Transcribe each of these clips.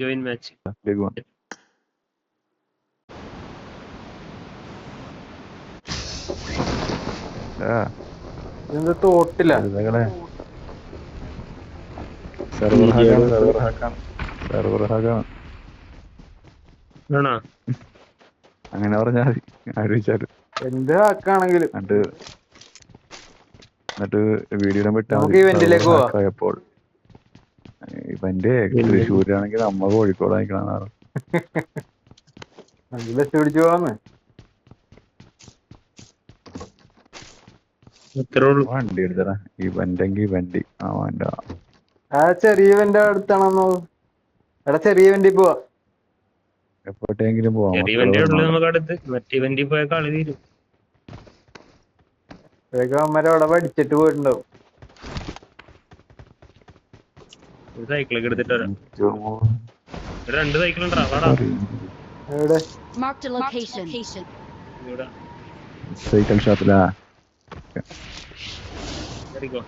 Join match. match. Big ആ. ഇതെന്ത് തോട്ടില്ല സെർവർ ഹാക്കാണ് സെർവർ ഹാക്കാണ് സെർവർ ഹാക്കാണ് ആണോ? അങ്ങനെ പറഞ്ഞാൽ മതി. ആലോചിച്ചാലും എന്ത് ഹാക്കാണെങ്കിലും എന്നിട്ട് എന്നിട്ട് വീഡിയോ ഇടാൻ പോവാം. ആയപ്പോൾ എന്റെ തൃശ്ശൂരാണെങ്കിൽ നമ്മ കോഴിക്കോട് നമുക്ക് ബസ് പിടിച്ചു പോവാന്ന്. വണ്ടി എടുത്തടാ. ഇവന്റെങ്കി വണ്ടി. ആ വേണ്ട ആ ചെറിയ ഇവന്റെ അടുത്താണെന്നോ എടാ ചെറിയ വണ്ടി പോവാ. എപ്പോട്ടെങ്കിലും പോവാം. ചെറിയ വണ്ടി ഉള്ളു നമുക്ക് അടുത്ത്. മറ്റേ വണ്ടി പോയ കളി തീരും. അമ്മരെ അവിടെ പഠിച്ചിട്ട് പോയിട്ടുണ്ടാവും. ഒരു സൈക്കിളൊക്കെ എടുത്തിട്ട് വരാം. ഒരു രണ്ട് സൈക്കിൾ ഉണ്ടാ വാടാ. location. ഇവിടെ. സൈക്കിൾ ഷോപ്പിലാ കയറിക്കോ.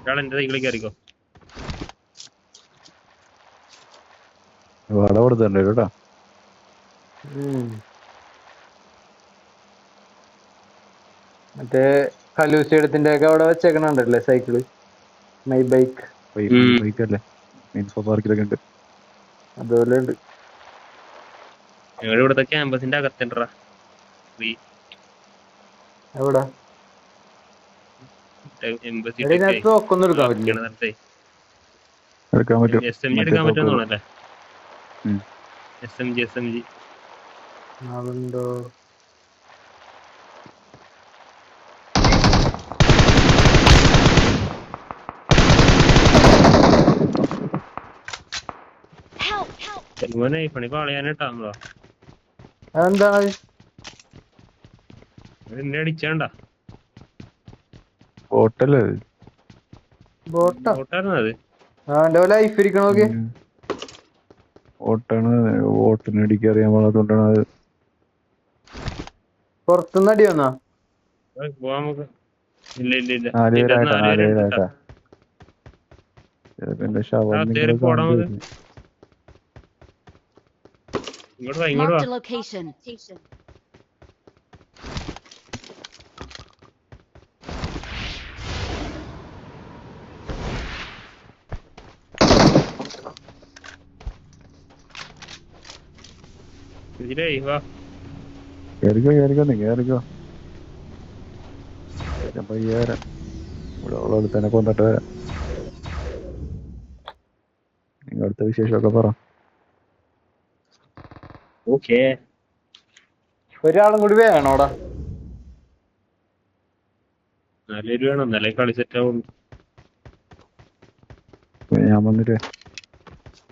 ഒരാൾ എന്റെ സൈക്കിളിൽ കയറിക്കോ. വട കൊടുത്തിട്ടുണ്ട് കേട്ടോ. മറ്റേ കലൂസിയടത്തിന്റെ ഒക്കെ അവിടെ വെച്ചേക്കണുണ്ടല്ലേ സൈക്കിൾ മൈ ബൈക്ക് പാർക്കിലൊക്കെ ഉണ്ട്. അതുപോലെ ഉണ്ട് ഇവിടുത്തെ ക്യാമ്പസിന്റെ അകത്തുണ്ടാ എവിടെ? എടുക്കാൻ പറ്റും. എസ് എം ജി എടുക്കാൻ. S M G S M G അതുണ്ടോ എന്താ പാളയാനിട്ടാ നമ്മളോ അതെന്താണ് എന്നെ അടിച്ചാണ്ട? ഹോട്ടൽ ബോട്ടാ. അത്? അവന്റെ ലൈഫ് ഇരിക്കണ നോക്കി. ഓട്ടാണ് വോട്ടിന് അടിക്കാൻ അറിയാൻ പാടാത്തോണ്ടാണ് അത്. പുറത്തുനിന്ന് അടി വന്നാ? പോവാൻ നമുക്ക്. ഇല്ല ഇല്ല ഇല്ല. നാല് ഇല്ല, പേരായിട്ടാ നാല് നാല് പേരുണ്ട് പേരായിട്ടാ ചിലപ്പോ എന്റെ ശവം ഇങ്ങോട്ട് വാ ഇങ്ങോട്ട് വാ. Marked a location. ഇതിലേ വാ. കേറിക്കോ കേറിക്കോ നീ കേറിക്കോ. ഞാൻ പയ്യെ വരാം ഇവിടെ ഉള്ള തന്നെ കൊന്നിട്ട്. വരാം അടുത്ത വിശേഷമൊക്കെ പറ. ഓക്കേ ഒരാളും കൂടി വേണോടാ നല്ലൊരു വേണം. നല്ല കളി സെറ്റ് ആവുള്ളൂ. ഇപ്പൊ ഞാൻ വന്നിട്ട്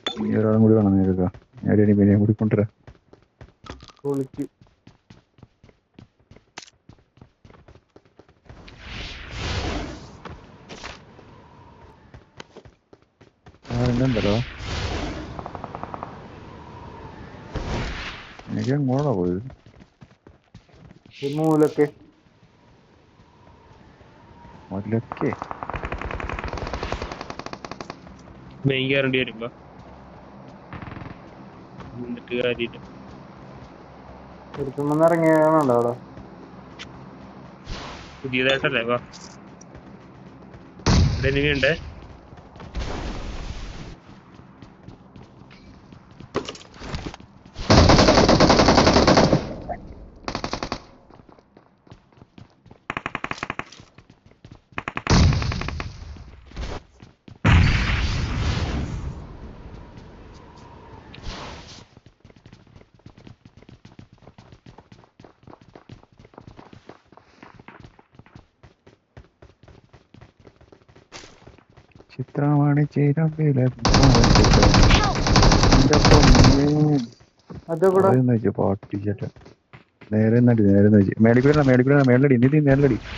നീ ഒരാളും കൂടി വേണം നിനക്ക് ഞാൻ പിന്നെ കൂടി കൊണ്ടുവരാം. ആരെന്തല്ലോ എനിക്ക് എങ്ങോട്ടാ പോയത് മൂലൊക്കെ മുതലൊക്കെ മെയിൻ കയറേണ്ടി വരുമ്പോ എന്നിട്ട് കാര്യമില്ല എടുക്കുമ്പോ ഇറങ്ങിയാണോ അവിടെ പുതിയതായിട്ടല്ലേ വാ ഇവിടെ ഉണ്ടേ ചിത്രമാണ് അതെവിടെ? പാട്ടിച്ചേട്ട നേരെ നടി നേരെ നീ അടിച്ചു.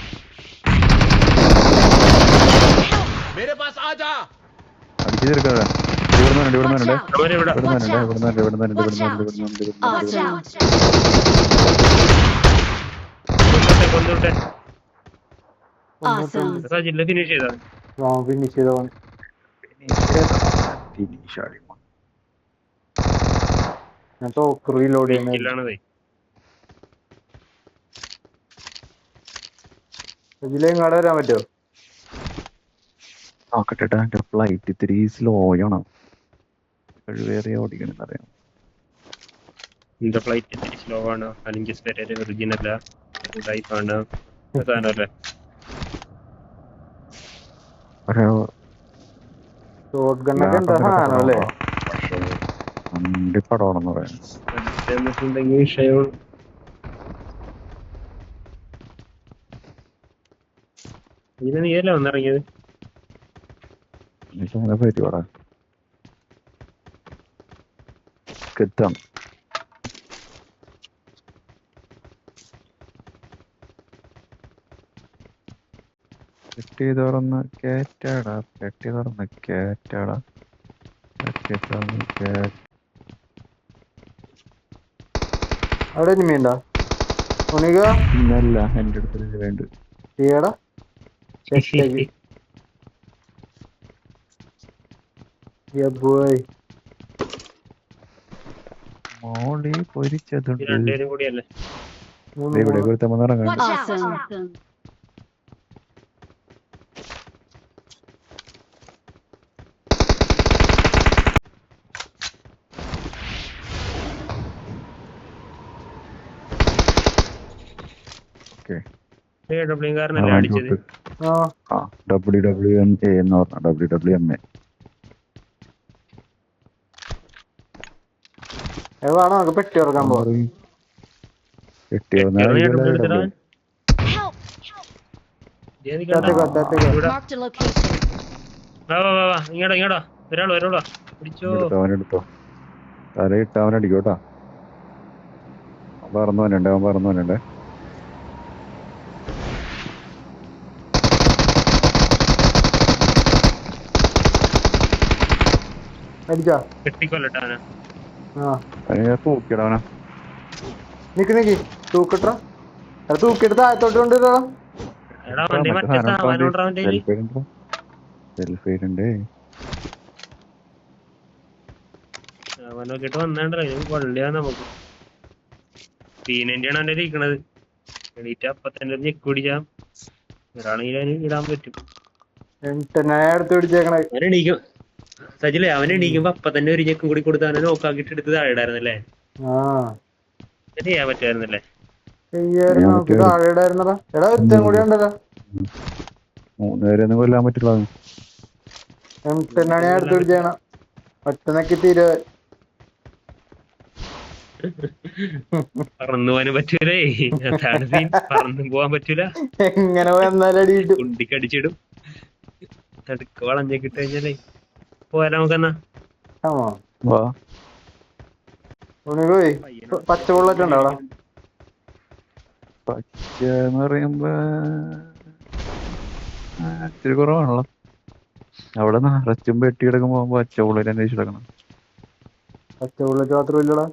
സജില്ല ഫിനിഷ് ചെയ്താ ഫിനിഷ് Vinicius ഞാൻ തോക്ക് റീലോഡ് ചെയ്യുന്ന ഇല്ലാണതേ ഇതിലെങ്ങാടെ വരാൻ പറ്റുമോ നോക്കട്ടെ എന്റെ ഫ്ലൈറ്റ് ഇത്തിരി സ്ലോ ആണ് കഴിവേറെ ഓടിക്കണം അറിയാം. നിന്റെ ഫ്ലൈറ്റ് ഇത്തിരി സ്ലോ ആണ്. അല്ലെങ്കിൽ വിർജിൻ അല്ല ടൈപ്പ് ആണ് സാധനമല്ലേ ഒരു ഷോട്ട് ഗണ്ണൊക്കെ എന്താ സാധനം അല്ലേ വണ്ടി പടമാണെന്ന് പറയാം. എന്നിട്ടുണ്ടെങ്കിൽ വിഷയമാണ് ഇതിന് നീയല്ലേ വന്നിറങ്ങിയത്? എനിക്ക് അങ്ങനെ പറ്റുവാടാ കിട്ടാം. പെട്ടി തുറന്ന് കേറ്റാടാ പെട്ടി തുറന്ന് കേറ്റാടാ. പെട്ടി തുറന്ന് കേറ്റ അവിടെ ഇനിമയുണ്ടോ ഉണിക ഇന്നല്ല എന്റെ അടുത്ത് വേണ്ട ചെയ്യടാ boy. മോളി പൊരിച്ചതുണ്ട്. ഇവിടെ. ഒരുത്തമ്മ ഇറങ്ങാണ്ട് ഓക്കെ എ ഡബ്ല്യു കാരനല്ലേ അടിച്ചത്? ആ. ആ ഡബ്ല്യു ഡബ്ല്യു എം എ എന്ന് പറഞ്ഞ ഡബ്ല്യു ഡബ്ല്യു എം എ അത് വേണം നമുക്ക് പെട്ടി തുറക്കാൻ പോവാം. കിട്ടിയോ Help! ഏത് താത്തേക്ക് വാ, താത്തേക്ക് വാ. ഇവിടെ. Marked a location. വാ വാ വാ വാ ഇങ്ങോട്ടോ ഇങ്ങോട്ടോ ഒരാളോ ഒരാളോ പിടിച്ചോ എടുത്തോ അവനെടുത്തോ തലയിട്ട് അവനടിക്കും കേട്ടോ അവൻ പറന്നു വന്നുണ്ട് അവൻ പറന്നു വന്നുണ്ട് അടിച്ചാ. കെട്ടിക്കൊല്ലട്ടെ അവനെ. ആ. അവനെ തൂക്കിടാ അവനെ. നിക്ക് നിക്ക്. തൂക്കിട്ടാ. അത് തൂക്കിട്ട് താഴത്തോട്ട് വന്നാണ്ടല്ലോ നമുക്ക്. പീനന്റെയാണ് അവന്റെ ഇരിക്കണത്. എണീറ്റ് അപ്പൊ തന്നെ ഒരു ഞെക്ക് പിടിച്ചാ. ഒരാണെങ്കിൽ അതിന് ഇടാൻ പറ്റും. ഞാൻ എടുത്ത് പിടിച്ചേക്കണേ. അവൻ എണീക്കും. സജിലേ അവൻ എണീക്കുമ്പോ അപ്പൊ തന്നെ ഒരു ഞെക്കും കൂടി കൊടുത്ത് അവനെ നോക്കാക്കിട്ട് എടുത്ത് താഴെ ഇടായിരുന്നല്ലേ ചെയ്യാൻ പറ്റുമായിരുന്നല്ലേ? ചെയ്യായിരുന്നു നമുക്ക് താഴെ എടാ ഒരുത്തൻ കൂടി ഉണ്ടല്ലോ. മൂന്ന് പേരെയൊന്നും കൊല്ലാൻ പറ്റില്ല. ഞാൻ എടുത്ത് തീരെ പറന്നു പോകാനും പറ്റൂലേ? അതാണ് സീൻ പറന്നു പോകാൻ പറ്റൂല. എങ്ങനെ വന്നാലും അടി കിട്ടും കുണ്ടിക്കടിച്ചിടും നടുക്ക് വളഞ്ഞൊക്കെ ഇട്ട് കഴിഞ്ഞാലേ. പോയാലോ നമുക്കെന്നാ പച്ച ബുള്ളറ്റ് ഉണ്ടോ അവിടെ? പച്ച എന്ന് പറയുമ്പോ ഇച്ചിരി കുറവാണല്ലോ. അവിടെ നിറച്ചും പെട്ടി കിടക്കുമ്പോ പച്ച ബുള്ളറ്റ് അന്വേഷിച്ച് കിടക്കണം പച്ച ബുള്ളറ്റ് മാത്രം ഇല്ലടാ.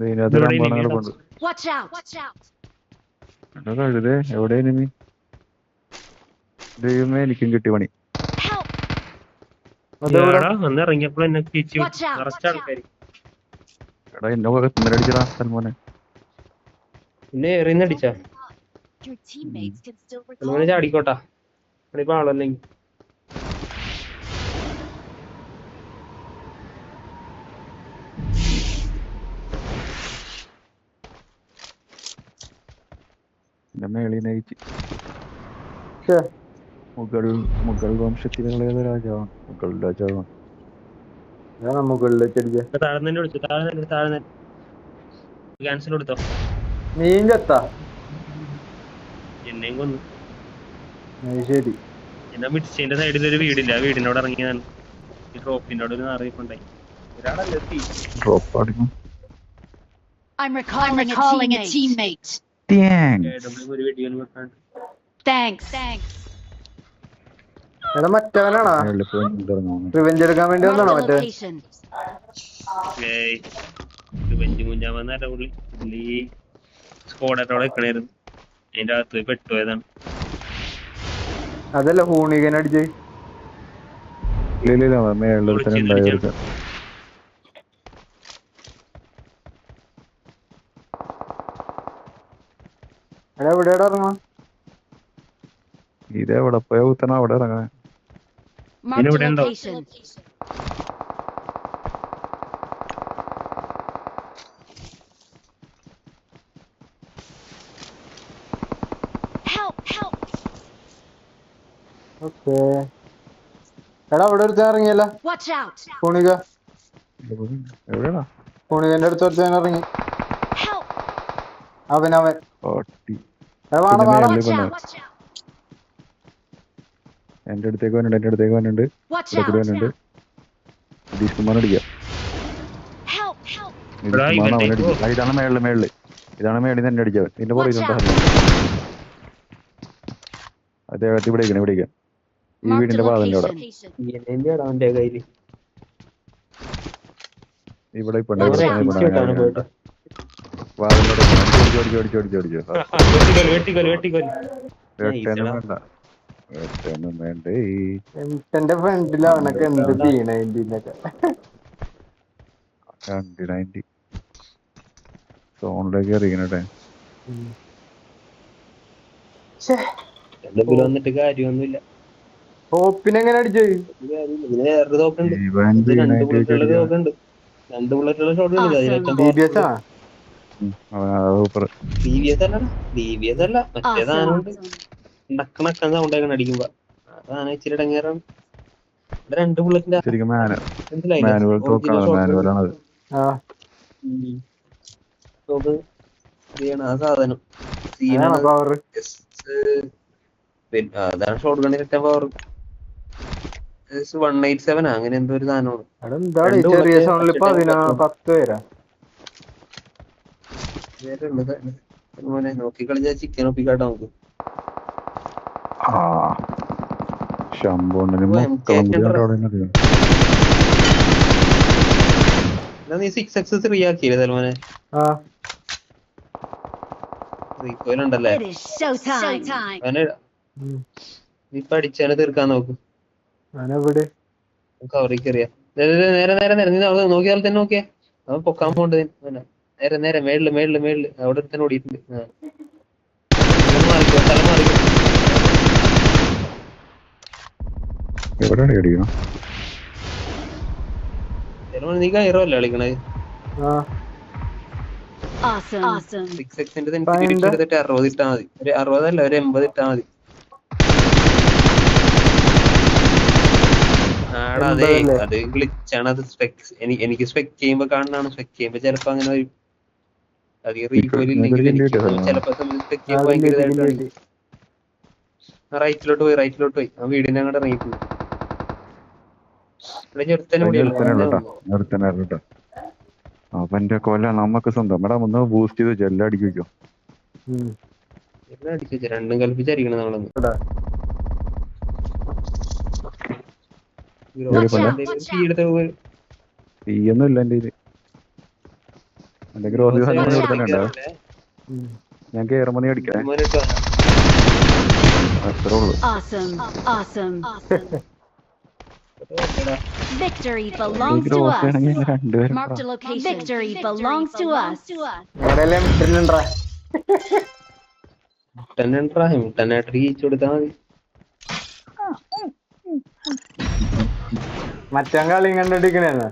ഇതിനകത്ത് ഇനി കിടപ്പുണ്ട് Watch out! Watch out! എടാ കഴുതേ എവിടെ എനിമി ദൈവമേ എനിക്കും കിട്ടി പണി. അന്ന് ഇറങ്ങിയപ്പോൾ എന്നെ നിറച്ച എടാ സൽമോനെ. പിന്നെ എറിയുന്ന അടിച്ചാ. ചാടിക്കോട്ടാ. ഇപ്പൊ ആളല്ലെങ്കിൽ നയിച്ച് മുഗൾ മുഗൾ വംശത്തിലെ ഏതോ രാജാവാണ്. മുഗൾ രാജാവാണ്. ഇതാ മുകളിൽ വെച്ചടിച്ച താഴെ തന്നെ വിളിച്ചു താഴെ തന്നെ താഴെ തന്നെ ക്യാൻസൽ കൊടുത്തോ? നീയും ചത്താ എന്നെയും കൊന്നു. അത് ശരി. എന്നാ മിഡ്സ്റ്റേന്റെ സൈഡിൽ ഒരു വീടില്ല? ആ വീടിനോട് ഇറങ്ങിയതാണ്. ഈ ഡ്രോപ്പിന്റെ അവിടെ ഒരു അറിയിപ്പുണ്ടായി ഒരാളല്ലേ എത്തി? ഡ്രോപ്പ് അടിക്കും. I'm recalling, I'm recalling a teammate. Thanks. ഒരു വീഡിയോ വെക്കാണ്ട് Thanks. Thanks. എടാ മറ്റവനാണോ? റിവെഞ്ച് എടുക്കാൻ വേണ്ടി വന്നാണോ മറ്റേ? റിവെഞ്ച് മുഞ്ഞാമെന്നല്ല പുള്ളി. പുള്ളി സ്കോഡറ്റോടെ നിൽക്കണായിരുന്നു അതിന്റെ അകത്ത് പെട്ടുപോയതാണ് അതല്ല ഹൂണികൻ അടിച്ച്. ഇതെവിടെ പോയ കുത്തണ അവിടെ ഇറങ്ങാൻ. Marked a ഇവിടെ ഉണ്ടോ? location. Help! Help! ഓക്കേ എടാ അവിടെ ഒരുത്തൻ ഇറങ്ങിയല്ല Watch out! കുണിക എവിടെയാടാ കുണികന്റെ അടുത്ത് ഒരുത്തൻ ഇറങ്ങി Help! അവൻ അവൻ പട്ടി എടാ വാണ പിന്നെ വാണ മേളിൽ Watch പെണ്ണ്. out! Watch out! എന്റെ അടുത്തേക്ക് വന്നിട്ട് എന്റെ അടുത്തേക്ക് Watch ഇവിടെ! വന്നിട്ടുണ്ട് നിതീഷ് കുമാർ അടിക്കാം ഇതാണ് മേളിൽ മേളിൽ. ഇതാണ് മേളിൽ നിന്ന് എന്നെ അടിച്ചവൻ. നിന്റെ പുറകിലുണ്ടോ അദ്ദേഹത്തെ ഇവിടെ ഇവിടെ ഈ വീടിന്റെ പാതന്റെ അവിടെ. ഇവിടെ ഇപ്പൊ വെട്ടിക്കൊൽ വെട്ടൊന്നും വേണ്ട. വെട്ടൊന്നും വേണ്ടേ. എന്റെ എന്ത് ചെയ്യണ ഇതിനൊക്കെ? രണ്ട് നയന്റി സോണിലേക്ക് എറിയണട്ടെ രണ്ടുപേരും വന്നിട്ട് കാര്യമൊന്നുമില്ല. അടിച്ചു രണ്ട് ബുള്ളറ്റുള്ള shot. B B B B B B അല്ല. മറ്റേ Awesome. നക്കണക്കാൻ സൗണ്ട് ആക്കണം അടിക്കുമ്പോ? അതാണ് ഇച്ചിരി ഇടങ്ങേറാണ് ഇവിടെ രണ്ട് ബുള്ളറ്റിന്റെ ആ. സാധനം. പിന്നെ അതാണ് ഷോട്ട് ഗണ്ണിൽ ഏറ്റവും പവർ വൺ എയ്റ്റ് സെവൻ അങ്ങനെ എന്തോ ഒരു സാധനമാണ്. നോക്കി കളിച്ചാൽ ചിക്കൻ ഒപ്പിക്കാട്ടോ നമുക്ക്. ശമ്പുണ്ടിന് നീ സിക്സ് എക്സ് ത്രീ ആക്കിയില്ലേ സൽമാനെ. നീ പഠിച്ചാണ് തീർക്കാൻ നോക്ക്. അറിയാം നേരെ നേരെ നേരെ നേരെ. നീ അവിടെ തന്നെ നോക്കിയേ. അവൻ പൊക്കാൻ പോണ്ട് നേരെ നേരെ മേളിൽ മേളിൽ മേളിൽ. അവിടെ തന്നെ ഓടിയിട്ടുണ്ട്. എവിടെയാണ് അടിക്കണം സൽമാൻ നീ കയറോ അല്ലേ കളിക്കണേ? ആ. Awesome. Awesome. സിക്സ് എക്സിന്റെ പതിനെട്ട്. എടുത്തിട്ട് അറുപത് ഇട്ടാ മതി. ഒരു അറുപതല്ല ഒരു എൺപത് ഇട്ടാ മതി. ആടാ അതെ? അത് ഗ്ലിച്ചാണ് അത് സ്പെക്സ് എനിക്ക് സ്പെക് ചെയ്യുമ്പോ കാണുന്നതാണ്. സ്പെക് ചെയ്യുമ്പോ ചിലപ്പോ അങ്ങനെ വരും. അധികം റീകോയിൽ ഇല്ലെങ്കിൽ നിങ്ങൾക്ക് എനിക്ക് ചിലപ്പോ സ്പെക് ആ, ചെയ്യുമ്പോ വലിയ ഭയങ്കര റൈറ്റിലോട്ട് പോയി റൈറ്റിലോട്ട് പോയി. ആ വീടിന്റെ അങ്ങോട്ട് ഇറങ്ങിയിട്ടുണ്ട് അവന്റെ കൊല നമുക്ക് സ്വന്തം. ഒന്ന് ബൂസ്റ്റ് ചെയ്ത് ജെല്ലടിക്കോ അടിക്കി. രണ്ടും കൽപ്പിച്ചായിരിക്കണം നമ്മളൊന്ന് തീയൊന്നും ഇല്ല എന്റെ എന്റെ. ഞാൻ കേറുമ്പോ നീ മോനിട്ടോ. അത്രേ ഉള്ളൂ. Victory ഈ belongs to ഗ്രോസറി us. ആണെങ്കിൽ രണ്ടുപേരും Marked a location. Victory belongs to us. എവിടെയെല്ലാം മിട്ടിലുണ്ടാ മുട്ടൻ ഉണ്ടെടാ. മുട്ടനായിട്ട് ജയിച്ചു കൊടുത്താ മതി മറ്റേ കളിയും കണ്ടിട്ടിരിക്കണേന്ന്